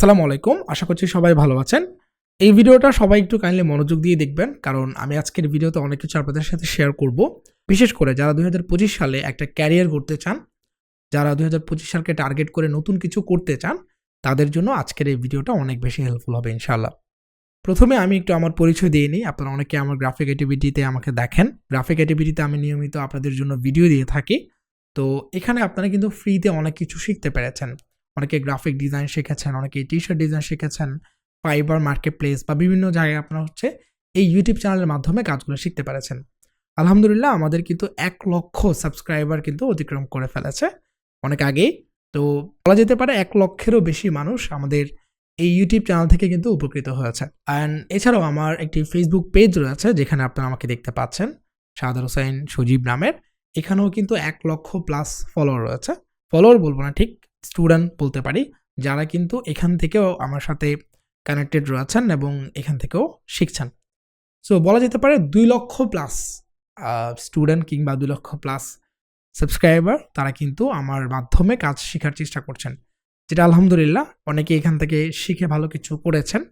আসসালামু আলাইকুম। আশা করছি সবাই ভালো আছেন। এই ভিডিওটা সবাই একটু কাইন্ডলি মনোযোগ দিয়ে দেখবেন, কারণ আমি আজকের ভিডিওতে অনেক কিছু আপনাদের সাথে শেয়ার করব। বিশেষ করে যারা দু হাজার পঁচিশ সালে একটা ক্যারিয়ার করতে চান, যারা দুই হাজার পঁচিশ সালকে টার্গেট করে নতুন কিছু করতে চান, তাদের জন্য আজকের এই ভিডিওটা অনেক বেশি হেল্পফুল হবে, ইনশাআল্লাহ। প্রথমে আমি একটু আমার পরিচয় দিয়ে নিই। আপনারা অনেকে আমার গ্রাফিক অ্যাক্টিভিটিতে আমাকে দেখেন। গ্রাফিক অ্যাক্টিভিটিতে আমি নিয়মিত আপনাদের জন্য ভিডিও দিয়ে থাকি। তো এখানে আপনারা কিন্তু ফ্রিতে অনেক কিছু শিখতে পেরেছেন। অনেকে গ্রাফিক ডিজাইন শিখেছেন, অনেকে টি শার্ট ডিজাইন শিখেছেন ফাইবার মার্কেট প্লেস বা বিভিন্ন জায়গায় আপনারা হচ্ছে এই ইউটিউব চ্যানেলের মাধ্যমে কাজগুলো শিখতে পেরেছেন। আলহামদুলিল্লাহ, আমাদের কিন্তু এক লক্ষ সাবস্ক্রাইবার কিন্তু অতিক্রম করে ফেলেছে অনেক আগেই। তো বলা যেতে পারে এক লক্ষেরও বেশি মানুষ আমাদের এই ইউটিউব চ্যানেল থেকে কিন্তু উপকৃত হয়েছে। অ্যান্ড এছাড়াও আমার একটি ফেসবুক পেজ রয়েছে, যেখানে আপনারা আমাকে দেখতে পাচ্ছেন শাহাদার হোসেন সজীব নামের। এখানেও কিন্তু এক লক্ষ প্লাস ফলোয়ার রয়েছে। ফলোয়ার বলব না, ঠিক স্টুডেন্ট বলতে পারি, যারা কিন্তু এখান থেকেও আমার সাথে কানেক্টেড রয়েছেন এবং এখান থেকেও শিখছেন। সো বলা যেতে পারে দুই লক্ষ প্লাস স্টুডেন্ট কিংবা দুই লক্ষ প্লাস সাবস্ক্রাইবার তারা কিন্তু আমার মাধ্যমে কাজ শেখার চেষ্টা করছেন। যেটা আলহামদুলিল্লাহ অনেকে এখান থেকে শিখে ভালো কিছু করেছেন,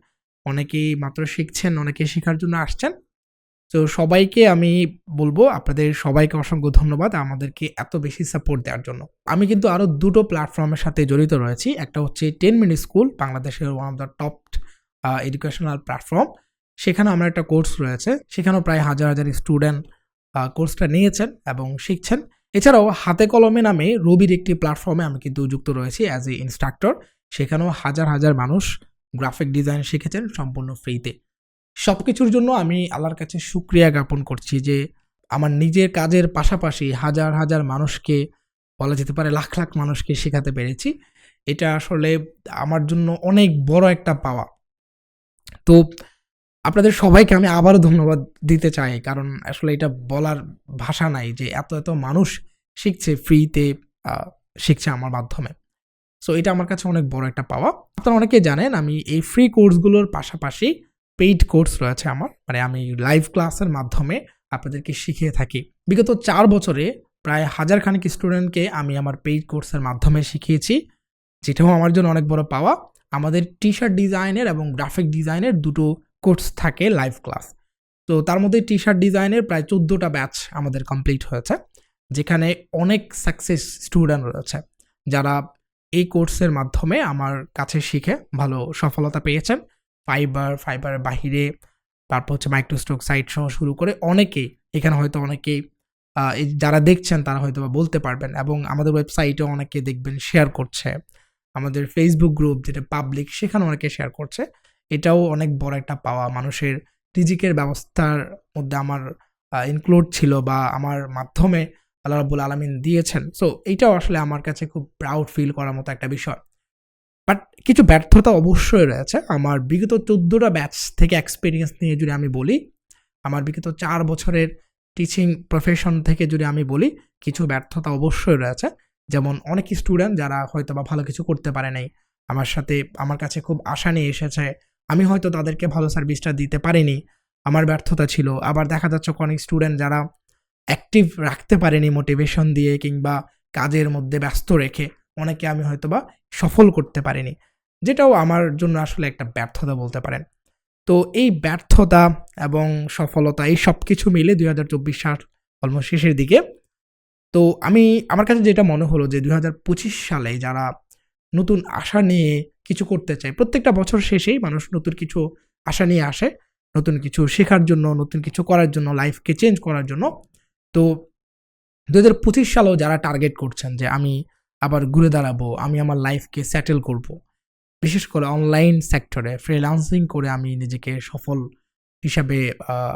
অনেকেই মাত্র শিখছেন, অনেকে শেখার জন্য আসছেন। তো সবাইকে আমি বলব, আপনাদের সবাইকে অসংখ্য ধন্যবাদ আমাদেরকে এত বেশি সাপোর্ট দেওয়ার জন্য। আমি কিন্তু আরও দুটো প্ল্যাটফর্মের সাথে জড়িত রয়েছি। একটা হচ্ছে টেন মিনিট স্কুল বাংলাদেশের one of the top educational platform সেখানে আমার একটা কোর্স রয়েছে। সেখানেও প্রায় হাজার হাজার স্টুডেন্ট কোর্সটা নিয়েছেন এবং শিখছেন। এছাড়াও হাতে কলমে নামে রবির একটি প্ল্যাটফর্মে আমি কিন্তু যুক্ত রয়েছি অ্যাজ এ ইনস্ট্রাক্টর সেখানেও হাজার হাজার মানুষ গ্রাফিক ডিজাইন শিখেছেন সম্পূর্ণ ফ্রিতে সব কিছুর জন্য আমি আল্লাহর কাছে সুক্রিয়া জ্ঞাপন করছি যে আমার নিজের কাজের পাশাপাশি হাজার হাজার মানুষকে, বলা যেতে পারে লাখ লাখ মানুষকে শেখাতে পেরেছি। এটা আসলে আমার জন্য অনেক বড় একটা পাওয়া। তো আপনাদের সবাইকে আমি আবারও ধন্যবাদ দিতে চাই, কারণ আসলে এটা বলার ভাষা নাই যে এত এত মানুষ শিখছে ফ্রিতে শিখছে আমার মাধ্যমে। সো এটা আমার কাছে অনেক বড় একটা পাওয়া। আপনারা অনেকে জানেন আমি এই ফ্রি কোর্সগুলোর পাশাপাশি পেইড কোর্স রয়েছে আমার। মানে আমি লাইভ ক্লাসের মাধ্যমে আপনাদেরকে শিখিয়ে থাকি। বিগত চার বছরে প্রায় হাজার খানিক স্টুডেন্টকে আমি আমার পেইড কোর্সের মাধ্যমে শিখিয়েছি, যেটাও আমার জন্য অনেক বড় পাওয়া। আমাদের টি শার্ট ডিজাইনের এবং গ্রাফিক ডিজাইনের দুটো কোর্স থাকে লাইভ ক্লাস তো তার মধ্যে টি শার্ট ডিজাইনের প্রায় চোদ্দোটা ব্যাচ আমাদের কমপ্লিট হয়েছে, যেখানে অনেক সাকসেস স্টুডেন্ট রয়েছে, যারা এই কোর্সের মাধ্যমে আমার কাছে শিখে ভালো সফলতা পেয়েছেন। ফাইবার ফাইবারের বাহিরে, তারপর হচ্ছে মাইক্রোস্টক সাইট সহ শুরু করে অনেকেই, এখানে হয়তো অনেকেই যারা দেখছেন তারা হয়তো বা বলতে পারবেন এবং আমাদের ওয়েবসাইটেও অনেকে দেখবেন শেয়ার করছে। আমাদের ফেসবুক গ্রুপ যেটা পাবলিক সেখানে অনেকে শেয়ার করছে। এটাও অনেক বড় একটা পাওয়া। মানুষের রিজিকের ব্যবস্থার মধ্যে আমার ইনক্লুড ছিল বা আমার মাধ্যমে আল্লাহ রাবুল আলমিন দিয়েছেন। সো এইটাও আসলে আমার কাছে খুব প্রাউড ফিল করার মতো একটা বিষয়। বাট কিছু ব্যর্থতা অবশ্যই রয়েছে। আমার বিগত চোদ্দোটা ব্যাচ থেকে এক্সপিরিয়েন্স নিয়ে যদি আমি বলি, আমার বিগত চার বছরের টিচিং প্রফেশন থেকে যদি আমি বলি, কিছু ব্যর্থতা অবশ্যই রয়েছে। যেমন অনেক স্টুডেন্ট যারা হয়তো বা ভালো কিছু করতে পারে নাই, আমার সাথে আমার কাছে খুব আশা নিয়ে এসেছে, আমি হয়তো তাদেরকে ভালো সার্ভিসটা দিতে পারিনি, আমার ব্যর্থতা ছিল। আবার দেখা যাচ্ছে অনেক স্টুডেন্ট যারা অ্যাক্টিভ রাখতে পারেনি মোটিভেশন দিয়ে কিংবা কাজের মধ্যে ব্যস্ত রেখে। অনেকে আমি হয়তো বা সফল করতে পারিনি, যেটাও আমার জন্য আসলে একটা ব্যর্থতা বলতে পারেন। তো এই ব্যর্থতা এবং সফলতা, এই সব কিছু মিলে দুই হাজার চব্বিশ সাল অলমোস্ট শেষের দিকে। তো আমি, আমার কাছে যেটা মনে হলো যে দুই হাজার পঁচিশ সালে যারা নতুন আশা নিয়ে কিছু করতে চায়, প্রত্যেকটা বছর শেষেই মানুষ নতুন কিছু আশা নিয়ে আসে, নতুন কিছু শেখার জন্য, নতুন কিছু করার জন্য লাইফকে চেঞ্জ করার জন্য। তো দু হাজার পঁচিশ সালেও যারা টার্গেট করছেন যে আমি আবার ঘুরে দাঁড়াবো, আমি আমার লাইফকে সেটেল করব। বিশেষ করে অনলাইন সেক্টরে ফ্রিলান্সিং করে আমি নিজেকে সফল হিসাবে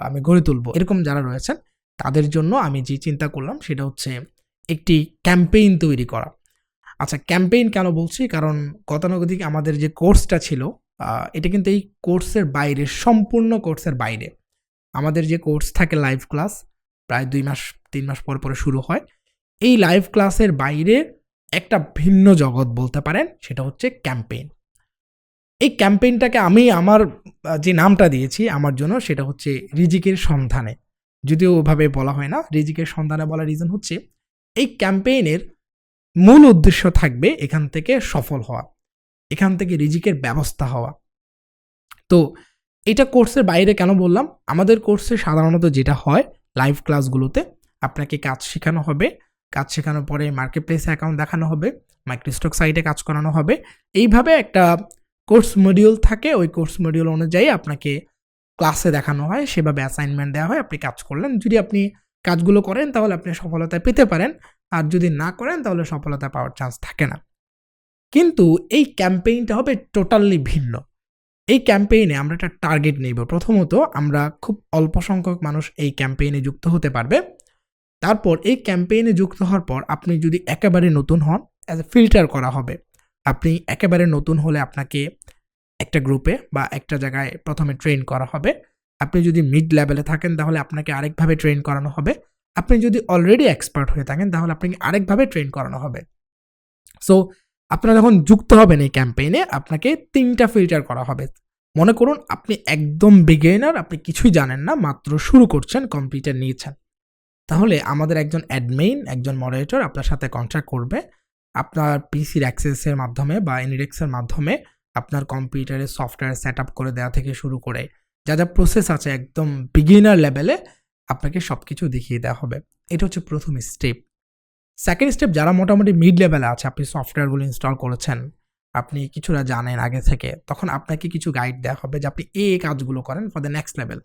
আমি গড়ে তুলব। এরকম যারা রয়েছেন, তাদের জন্য আমি যে চিন্তা করলাম সেটা হচ্ছে একটি ক্যাম্পেইন তৈরি করা। আচ্ছা ক্যাম্পেইন কেন বলছি? কারণ গতানুগতিক আমাদের যে কোর্সটা ছিল এটা কিন্তু এই কোর্সের বাইরে, সম্পূর্ণ কোর্সের বাইরে। আমাদের যে কোর্স থাকে লাইভ ক্লাস প্রায় দুই মাস, তিন মাস পর পরে শুরু হয়। এই লাইভ ক্লাসের বাইরে একটা ভিন্ন জগৎ বলতে পারেন, সেটা হচ্ছে ক্যাম্পেইন। এই ক্যাম্পেইনটাকে আমি আমার যে নামটা দিয়েছি আমার জন্য সেটা হচ্ছে রিজিকের সন্ধানে। যদিও ওভাবে বলা হয় না, রিজিকের সন্ধানে বলার রিজন হচ্ছে, এই ক্যাম্পেইনের মূল উদ্দেশ্য থাকবে এখান থেকে সফল হওয়া, এখান থেকে রিজিকের ব্যবস্থা হওয়া। তো এটা কোর্সের বাইরে কেন বললাম? আমাদের কোর্সে সাধারণত যেটা হয় লাইভ ক্লাসগুলোতে আপনাকে কাজ শেখানো হবে কাজ শেখানোর পরে মার্কেট প্লেসে অ্যাকাউন্ট দেখানো হবে মাইক্রোস্টক সাইটে কাজ করানো হবে। এইভাবে একটা কোর্স মডিউল থাকে, ওই কোর্স মডিউল অনুযায়ী আপনাকে ক্লাসে দেখানো হয়, সেভাবে অ্যাসাইনমেন্ট দেওয়া হয়, আপনি কাজ করলেন। যদি আপনি কাজগুলো করেন, তাহলে আপনি সফলতা পেতে পারেন। আর যদি না করেন, তাহলে সফলতা পাওয়ার চান্স থাকে না। কিন্তু এই ক্যাম্পেইনটা হবে টোটালি ভিন্ন। এই ক্যাম্পেইনে আমরা একটা টার্গেট নেব। প্রথমত আমরা খুব অল্প সংখ্যক মানুষ এই ক্যাম্পেইনে যুক্ত হতে পারবে। তারপর এই ক্যাম্পেইনে যুক্ত হওয়ার পর আপনি যদি একেবারে নতুন হন অ্যাজ এ ফিল্টার করা হবে। আপনি একেবারে নতুন হলে আপনাকে একটা গ্রুপে বা একটা জায়গায় প্রথমে ট্রেন করা হবে। আপনি যদি মিড লেভেলে থাকেন, তাহলে আপনাকে আরেকভাবে ট্রেন করানো হবে। আপনি যদি অলরেডি এক্সপার্ট হয়ে থাকেন, তাহলে আপনাকে আরেকভাবে ট্রেন করানো হবে। সো আপনারা যখন যুক্ত হবেন এই ক্যাম্পেইনে আপনাকে তিনটা ফিল্টার করা হবে। মনে করুন, আপনি একদম বিগেনার আপনি কিছুই জানেন না, মাত্র শুরু করছেন কম্পিউটার নিয়েছেন। তাহলে আমাদের একজন অ্যাডমিন একজন মডারেটর আপনার সাথে কন্ট্যাক্ট করবে। আপনার পিসির অ্যাক্সেসের মাধ্যমে বা এনিডেক্সের মাধ্যমে আপনার কম্পিউটারের সফটওয়্যার সেট আপ করে দেওয়া থেকে শুরু করে যা যা প্রসেস আছে একদম বিগিনার লেভেলে আপনাকে সব কিছু দেখিয়ে দেওয়া হবে। এটা হচ্ছে প্রথম স্টেপ সেকেন্ড স্টেপ যারা মোটামুটি মিড লেভেলে আছে, আপনি সফটওয়্যারগুলো ইনস্টল করেছেন, আপনি কিছুটা জানেন আগে থেকে, তখন আপনাকে কিছু গাইড দেওয়া হবে যে আপনি এই কাজগুলো করেন ফর দ্য নেক্সট লেভেল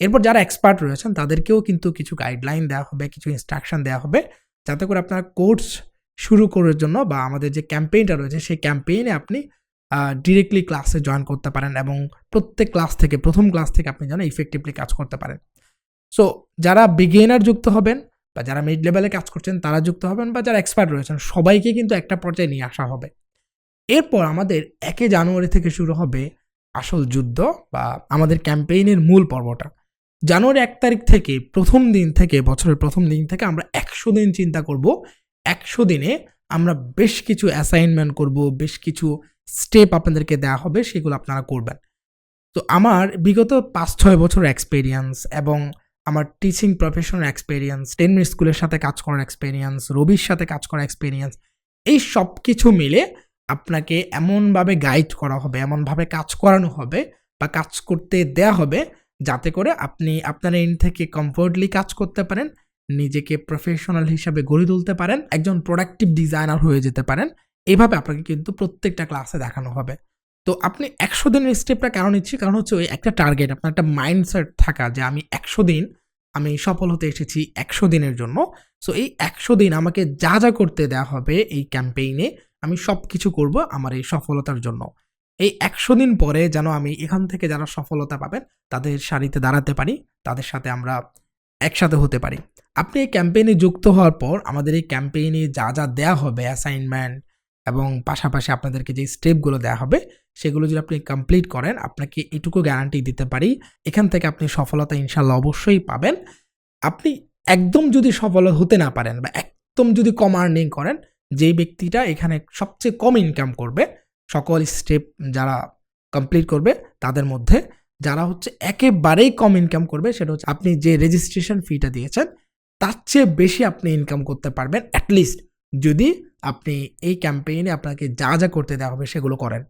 এরপর যারা এক্সপার্ট রয়েছেন, তাদেরকেও কিন্তু কিছু গাইডলাইন দেওয়া হবে, কিছু ইনস্ট্রাকশন দেওয়া হবে, যাতে করে আপনার কোর্স শুরু করার জন্য বা আমাদের যে ক্যাম্পেইনটা রয়েছে, সেই ক্যাম্পেইনে আপনি ডিরেক্টলি ক্লাসে জয়েন করতে পারেন এবং প্রত্যেক ক্লাস থেকে, প্রথম ক্লাস থেকে আপনি যেন ইফেক্টিভলি কাজ করতে পারেন। সো যারা বিগেনার যুক্ত হবেন বা যারা মিড লেভেলে কাজ করছেন, তারা যুক্ত হবেন বা যারা এক্সপার্ট রয়েছেন, সবাইকে কিন্তু একটা পর্যায়ে নিয়ে আসা হবে। এরপর আমাদের একে জানুয়ারি থেকে শুরু হবে আসল যুদ্ধ বা আমাদের ক্যাম্পেইনের মূল পর্বটা। জানুয়ারি এক তারিখ থেকে প্রথম দিন থেকে, বছরের প্রথম দিন থেকে আমরা একশো দিন চিন্তা করব। একশো দিনে আমরা বেশ কিছু অ্যাসাইনমেন্ট করব, বেশ কিছু স্টেপ আপনাদেরকে দেওয়া হবে, সেগুলো আপনারা করবেন। তো আমার বিগত পাঁচ ছয় বছর এক্সপেরিয়েন্স এবং আমার টিচিং প্রফেশনাল এক্সপেরিয়েন্স টেনমি স্কুলের সাথে কাজ করার এক্সপেরিয়েন্স রবির সাথে কাজ করার এক্সপেরিয়েন্স এই সব কিছু মিলে আপনাকে এমনভাবে গাইড করা হবে, এমনভাবে কাজ করানো হবে বা কাজ করতে দেয়া হবে যাতে করে আপনি আপনার এন্ড থেকে কমফোর্টলি কাজ করতে পারেন, নিজেকে প্রফেশনাল হিসাবে গড়ে তুলতে পারেন, একজন প্রোডাক্টিভ ডিজাইনার হয়ে যেতে পারেন। এভাবে আপনাকে কিন্তু প্রত্যেকটা ক্লাসে দেখানো হবে। তো আপনি একশো দিনের স্টেপটা কেন নিচ্ছি কারণ হচ্ছে ওই একটা টার্গেট আপনার একটা মাইন্ডসেট থাকা যে আমি একশো দিন, আমি সফল হতে এসেছি একশো দিনের জন্য। সো এই একশো দিন আমাকে যা যা করতে দেওয়া হবে এই ক্যাম্পেইনে আমি সব কিছু করব আমার এই সফলতার জন্য। এই একশো দিন পরে যেন আমি এখান থেকে যারা সফলতা পাবেন, তাদের সারিতে দাঁড়াতে পারি, তাদের সাথে আমরা একসাথে হতে পারি। আপনি এই ক্যাম্পেইনে যুক্ত হওয়ার পর আমাদের এই ক্যাম্পেইনে যা যা দেওয়া হবে অ্যাসাইনমেন্ট এবং পাশাপাশি আপনাদেরকে যে স্টেপগুলো দেওয়া হবে, সেগুলো যদি আপনি কমপ্লিট করেন, আপনাকে এটুকু গ্যারান্টি দিতে পারি, এখান থেকে আপনি সফলতা ইনশাল্লাহ অবশ্যই পাবেন। আপনি একদম যদি সফল হতে না পারেন বা একদম যদি কম আর্নিং করেন, যেই ব্যক্তিটা এখানে সবচেয়ে কম ইনকাম করবে সকল স্টেপ যারা কমপ্লিট করবে, তাদের মধ্যে যারা হচ্ছে একেবারেই কম ইনকাম করবে, সেটা হচ্ছে আপনি যে রেজিস্ট্রেশন ফিটা দিয়েছেন, তার চেয়ে বেশি আপনি ইনকাম করতে পারবেন অ্যাটলিস্ট যদি আপনি এই ক্যাম্পেইনে আপনাকে যা যা করতে দেওয়া হবে সেগুলো করেন।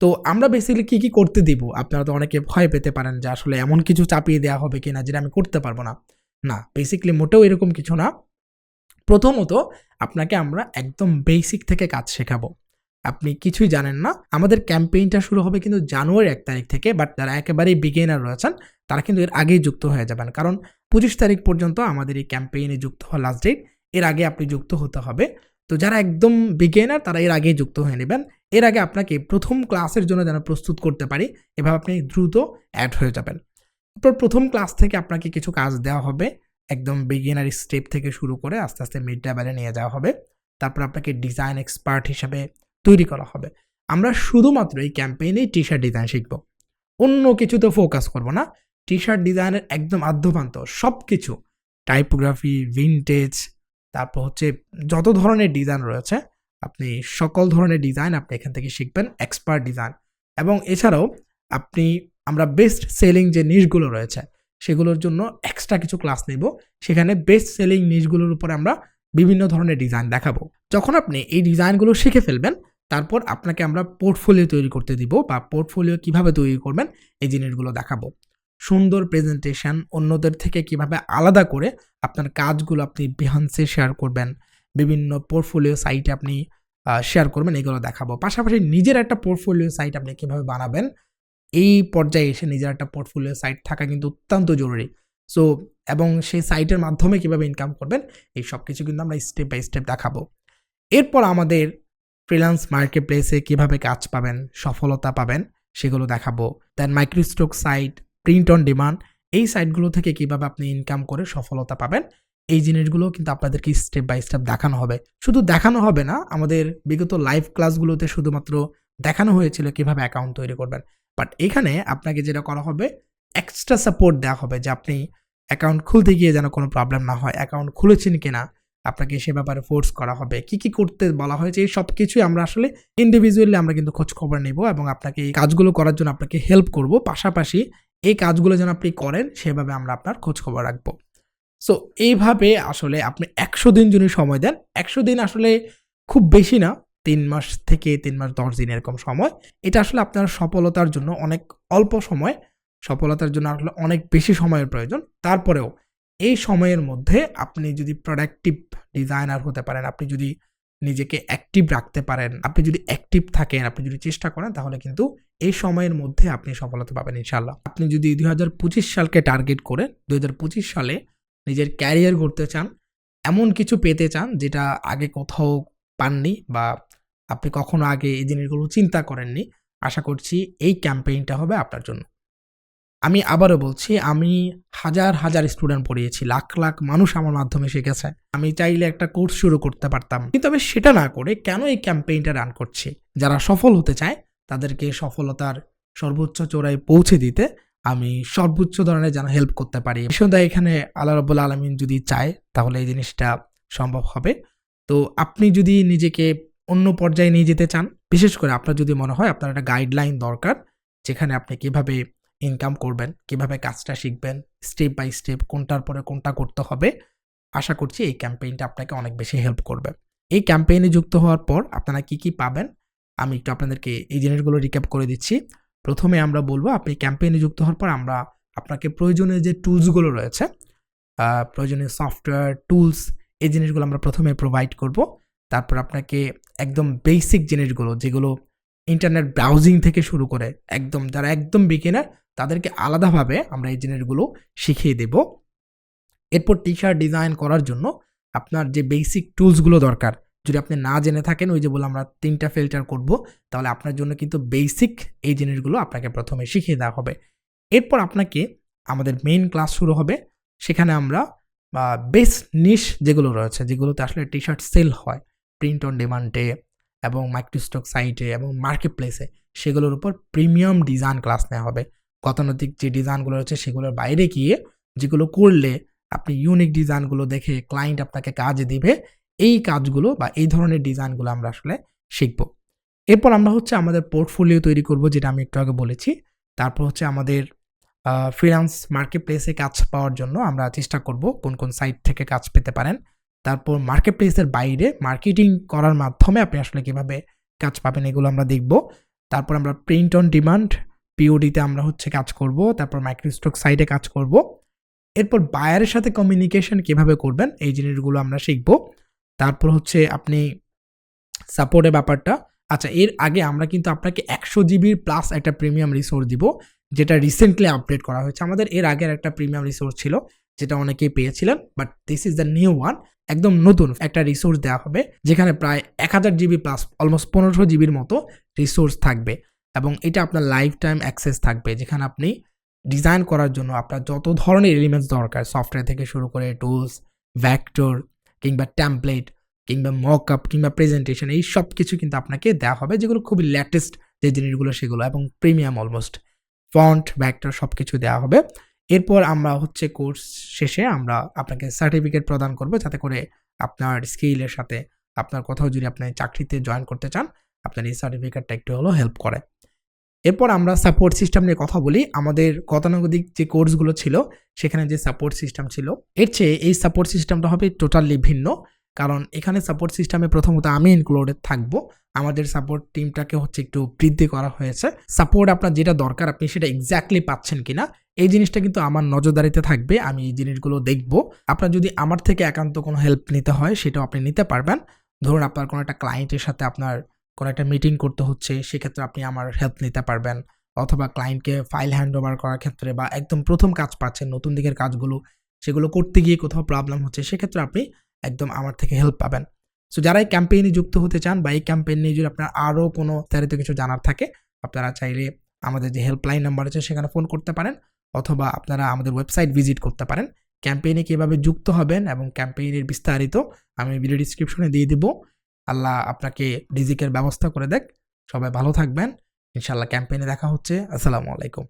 তো আমরা বেসিক্যালি কী কী করতে দিব? আপনারা তো অনেকে ভয় পেতে পারেন যে আসলে এমন কিছু চাপিয়ে দেওয়া হবে কি না যেটা আমি করতে পারব না। না বেসিক্যালি মোটেও এরকম কিছু না। প্রথমত আপনাকে আমরা একদম বেসিক থেকে কাজ শেখাবো। আপনি কিছুই জানেন না। আমাদের ক্যাম্পেইনটা শুরু হবে কিন্তু জানুয়ারি এক তারিখ থেকে বাট যারা একেবারেই বিগেনার রয়েছেন, তারা কিন্তু এর আগেই যুক্ত হয়ে যাবেন। কারণ পঁচিশ তারিখ পর্যন্ত আমাদের এই ক্যাম্পেইনে যুক্ত হওয়া লাস্ট ডেট এর আগে আপনি যুক্ত হতে হবে। তো যারা একদম বিগেনার তারা এর আগেই যুক্ত হয়ে নেবেন। এর আগে আপনাকে প্রথম ক্লাসের জন্য যেন প্রস্তুত করতে পারি, এভাবে আপনি দ্রুত অ্যাড হয়ে যাবেন। এরপর প্রথম ক্লাস থেকে আপনাকে কিছু কাজ দেওয়া হবে। একদম বিগিনার স্টেপ থেকে শুরু করে আস্তে আস্তে মিড লেভেলে নিয়ে যাওয়া হবে। তারপর আপনাকে ডিজাইন এক্সপার্ট হিসাবে তৈরি করা হবে। আমরা শুধুমাত্র এই ক্যাম্পেইনেই টি শার্ট ডিজাইন শিখব। অন্য কিছুতে ফোকাস করব না। টি শার্ট ডিজাইনের একদম আদ্যপান্ত সব কিছু টাইপোগ্রাফি ভিনটেজ তারপর হচ্ছে যত ধরনের ডিজাইন রয়েছে, আপনি সকল ধরনের ডিজাইন আপনি এখান থেকে শিখবেন এক্সপার্ট ডিজাইন এবং এছাড়াও আপনি, আমরা বেস্ট সেলিং যে নিশগুলো রয়েছে, সেগুলোর জন্য এক্সট্রা কিছু ক্লাস নেব। সেখানে বেস্ট সেলিং নিশগুলোর উপরে আমরা বিভিন্ন ধরনের ডিজাইন দেখাবো। যখন আপনি এই ডিজাইনগুলো শিখে ফেলবেন তারপর আপনাকে আমরা পোর্টফোলিও তৈরি করতে দিব বা পোর্টফোলিও কীভাবে তৈরি করবেন, এই জিনিসগুলো দেখাবো। সুন্দর প্রেজেন্টেশন অন্যদের থেকে কীভাবে আলাদা করে আপনার কাজগুলো আপনি বিহান্সে শেয়ার করবেন, বিভিন্ন পোর্টফোলিও সাইটে আপনি শেয়ার করবেন, এগুলো দেখাবো। পাশাপাশি নিজের একটা পোর্টফোলিও সাইট আপনি কীভাবে বানাবেন, এই পর্যায়ে এসে নিজের একটা পোর্টফোলিও সাইট থাকা কিন্তু অত্যন্ত জরুরি। সো এবং সেই সাইটের মাধ্যমে কীভাবে ইনকাম করবেন, এই সব কিছু কিন্তু আমরা স্টেপ বাই স্টেপ দেখাবো। এরপর আমাদের ফ্রিল্যান্স মার্কেট প্লেসে কীভাবে কাজ পাবেন, সফলতা পাবেন, সেগুলো দেখাবো। Then microstock site print on demand এই সাইটগুলো থেকে কীভাবে আপনি ইনকাম করে সফলতা পাবেন, এই জিনিসগুলো কিন্তু আপনাদেরকে স্টেপ বাই স্টেপ দেখানো হবে। শুধু দেখানো হবে না, আমাদের বিগত লাইভ ক্লাসগুলোতে শুধুমাত্র দেখানো হয়েছিল কীভাবে অ্যাকাউন্ট তৈরি করবেন। বাট এখানে আপনাকে যেটা করা হবে এক্সট্রা সাপোর্ট দেওয়া হবে যে আপনি অ্যাকাউন্ট খুলতে গিয়ে যেন কোনো প্রবলেম না হয় অ্যাকাউন্ট খুলেছেন কিনা আপনাকে সে ব্যাপারে ফোর্স করা হবে। কি কি করতে বলা হয়েছে, এই সব কিছুই আমরা আসলে ইন্ডিভিজুয়ালি আমরা কিন্তু খোঁজ খবর নেব এবং আপনাকে এই কাজগুলো করার জন্য আপনাকে হেল্প করব। পাশাপাশি এই কাজগুলো যেন আপনি করেন, সেভাবে আমরা আপনার খোঁজ খবর রাখব। সো এইভাবে আসলে আপনি একশো দিন যদি সময় দেন, একশো দিন আসলে খুব বেশি না, তিন মাস থেকে তিন মাস দশ দিন এরকম সময়। এটা আসলে আপনার সফলতার জন্য অনেক অল্প সময়, সফলতার জন্য আসলে অনেক বেশি সময়ের প্রয়োজন। তারপরেও এই সময়ের মধ্যে আপনি যদি প্রোডাক্টিভ ডিজাইনার হতে পারেন, আপনি যদি নিজেকে অ্যাক্টিভ রাখতে পারেন, আপনি যদি অ্যাক্টিভ থাকেন, আপনি যদি চেষ্টা করেন, তাহলে কিন্তু এই সময়ের মধ্যে আপনি সফলতা পাবেন ইনশাল্লাহ আপনি যদি দুই হাজার পঁচিশ সালকে টার্গেট করে দুই হাজার পঁচিশ সালে নিজের ক্যারিয়ার করতে চান, এমন কিছু পেতে চান যেটা আগে কোথাও পাননি বা আপনি কখনো আগে এই জিনিসগুলো চিন্তা করেননি, আশা করছি এই ক্যাম্পেইনটা হবে আপনার জন্য। আমি আবারও বলছি, আমি হাজার হাজার স্টুডেন্ট পড়িয়েছি, লাখ লাখ মানুষ আমার মাধ্যমে শিখেছে। আমি চাইলে একটা কোর্স শুরু করতে পারতাম। কিন্তু আমি সেটা না করে কেন এই ক্যাম্পেইনটা রান করছি? যারা সফল হতে চায়, তাদেরকে সফলতার সর্বোচ্চ চোরায় পৌঁছে দিতে আমি সর্বোচ্চ ধরনের যেন হেল্প করতে পারি। বিশ্বদা এখানে আল্লাহ রব্বুল আলমিন যদি চায়, তাহলে এই জিনিসটা সম্ভব হবে। তো আপনি যদি নিজেকে অন্য পর্যায়ে নিয়ে যেতে চান, বিশেষ করে আপনার যদি মনে হয় আপনার একটা গাইডলাইন দরকার, যেখানে আপনি কীভাবে ইনকাম করবেন, কীভাবে কাজটা শিখবেন স্টেপ বাই স্টেপ কোনটার পরে কোনটা করতে হবে, আশা করছি এই ক্যাম্পেইনটা আপনাকে অনেক বেশি হেল্প করবে। এই ক্যাম্পেইনে যুক্ত হওয়ার পর আপনারা কি কি পাবেন, আমি একটু আপনাদেরকে এই জিনিসগুলো রিক্যাপ করে দিচ্ছি। প্রথমে আমরা বলব, আপনি ক্যাম্পেইনে যুক্ত হওয়ার পর আমরা আপনাকে প্রয়োজনীয় যে টুলসগুলো রয়েছে প্রয়োজনীয় সফটওয়্যার টুলস এই জিনিসগুলো আমরা প্রথমে প্রোভাইড করব। তারপর আপনাকে একদম বেসিক জিনিসগুলো, যেগুলো ইন্টারনেট ব্রাউজিং থেকে শুরু করে, একদম যারা একদম বিগিনার তাদেরকে আলাদাভাবে আমরা এই জিনিসগুলো শিখিয়ে দেব। এরপর টি শার্ট ডিজাইন করার জন্য আপনার যে বেসিক টুলসগুলো দরকার, যদি আপনি না জেনে থাকেন, ওই যে বলে আমরা তিনটা ফিল্টার করব, তাহলে আপনার জন্য কিন্তু বেসিক এই জিনিসগুলো আপনাকে প্রথমে শিখিয়ে দেওয়া হবে। এরপর আপনাকে আমাদের মেইন ক্লাস শুরু হবে, সেখানে আমরা বেস্ট নিশ যেগুলো রয়েছে, যেগুলোতে আসলে টি শার্ট সেল হয় প্রিন্ট অন ডিমান্ডে এবং মাইক্রোস্টক সাইটে এবং মার্কেট প্লেসে সেগুলোর উপর প্রিমিয়াম ডিজাইন ক্লাস নেওয়া হবে। গতানৈতিক যে ডিজাইনগুলো রয়েছে সেগুলোর বাইরে গিয়ে যেগুলো করলে আপনি ইউনিক ডিজাইনগুলো দেখে ক্লায়েন্ট আপনাকে কাজ দিবে, এই কাজগুলো বা এই ধরনের ডিজাইনগুলো আমরা আসলে শিখব। এরপর আমরা হচ্ছে আমাদের পোর্টফোলিও তৈরি করব যেটা আমি একটু আগে বলেছি। তারপর হচ্ছে আমাদের ফ্রিলান্স মার্কেট প্লেসে কাজ পাওয়ার জন্য আমরা চেষ্টা করব কোন কোন সাইট থেকে কাজ পেতে পারেন। তারপর মার্কেট প্লেসের বাইরে মার্কেটিং করার মাধ্যমে আপনি আসলে কীভাবে কাজ পাবেন এগুলো আমরা দেখব। তারপর আমরা প্রিন্ট অন ডিমান্ড পিওডিতে আমরা হচ্ছে কাজ করব, তারপর মাইক্রোস্টক সাইটে কাজ করব। এরপর বায়ারের সাথে কমিউনিকেশন কীভাবে করবেন, এই জিনিসগুলো আমরা শিখব। তারপর হচ্ছে আপনি সাপোর্টের ব্যাপারটা। আচ্ছা এর আগে আমরা কিন্তু আপনাকে একশো জিবির প্লাস একটা প্রিমিয়াম রিসোর্স দিব, যেটা রিসেন্টলি আপডেট করা হয়েছে। আমাদের এর আগের একটা প্রিমিয়াম রিসোর্স ছিল, যেটা অনেকেই পেয়েছিলেন but this is the new one একদম নতুন একটা রিসোর্স দেওয়া হবে, যেখানে প্রায় এক হাজার জিবি প্লাস অলমোস্ট পনেরোশো জিবির মতো রিসোর্স থাকবে। এবং এটা আপনার লাইফ টাইম অ্যাক্সেস থাকবে, যেখানে আপনি ডিজাইন করার জন্য আপনার যত ধরনের এলিমেন্টস দরকার সফটওয়্যার থেকে শুরু করে টুলস ভ্যাক্টর কিংবা ট্যাম্পলেট কিংবা মক আপ কিংবা প্রেজেন্টেশন এই সব কিছু কিন্তু আপনাকে দেওয়া হবে, যেগুলো খুবই লেটেস্ট যে জিনিসগুলো সেগুলো এবং প্রিমিয়াম অলমোস্ট ফন্ট ভ্যাক্টর সব কিছু দেওয়া হবে। এরপর আমরা হচ্ছে কোর্স শেষে আমরা আপনাকে সার্টিফিকেট প্রদান করব, যাতে করে আপনার স্কিলের সাথে আপনার কোথাও যদি আপনি চাকরিতে জয়েন করতে চান আপনার এই সার্টিফিকেটটা একটু হলেও হেল্প করে। এরপর আমরা সাপোর্ট সিস্টেম নিয়ে কথা বলি। আমাদের গতানুগতিক যে কোর্সগুলো ছিল, সেখানে যে সাপোর্ট সিস্টেম ছিল, এর চেয়ে এই সাপোর্ট সিস্টেমটা হবে টোটালি ভিন্ন। কারণ এখানে সাপোর্ট সিস্টেমে প্রথমত আমি ইনক্লুডেড থাকব। আমাদের সাপোর্ট টিমটাকে হচ্ছে একটু বৃদ্ধি করা হয়েছে। সাপোর্ট আপনার যেটা দরকার, আপনি সেটা এক্স্যাক্টলি পাচ্ছেন কিনা, এই জিনিসটা কিন্তু আমার নজরদারিতে থাকবে। আমি এই জিনিসগুলো দেখব। আপনার যদি আমার থেকে একান্ত কোনো হেল্প নিতে হয়, সেটাও আপনি নিতে পারবেন। ধরুন আপনার কোনো একটা ক্লায়েন্টের সাথে আপনার কোনো একটা মিটিং করতে হচ্ছে, সেক্ষেত্রে আপনি আমার হেল্প নিতে পারবেন। অথবা ক্লায়েন্টকে ফাইল হ্যান্ড ওভার করার ক্ষেত্রে বা একদম প্রথম কাজ পাচ্ছেন, নতুন দিকের কাজগুলো, সেগুলো করতে গিয়ে কোথাও প্রবলেম হচ্ছে, সেক্ষেত্রে আপনি একদম আমার থেকে হেল্প পাবেন। সো যারা এই ক্যাম্পেইনে যুক্ত হতে চান বা এই ক্যাম্পেইন নিয়ে যদি আপনার আরও কোনো বিস্তারিত কিছু জানার থাকে, আপনারা চাইলে আমাদের যে হেল্পলাইন নাম্বার আছে, সেখানে ফোন করতে পারেন, অথবা আপনারা আমাদের ওয়েবসাইট ভিজিট করতে পারেন। ক্যাম্পেইনে কীভাবে যুক্ত হবেন এবং ক্যাম্পেইনের বিস্তারিত আমি ভিডিও ডিসক্রিপশনে দিয়ে দিব। আল্লাহ আপনাকে রিজিকের ব্যবস্থা করে দেখ। সবাই ভালো থাকবেন। ইনশাল্লাহ ক্যাম্পেইনে দেখা হচ্ছে। আসসালামু আলাইকুম।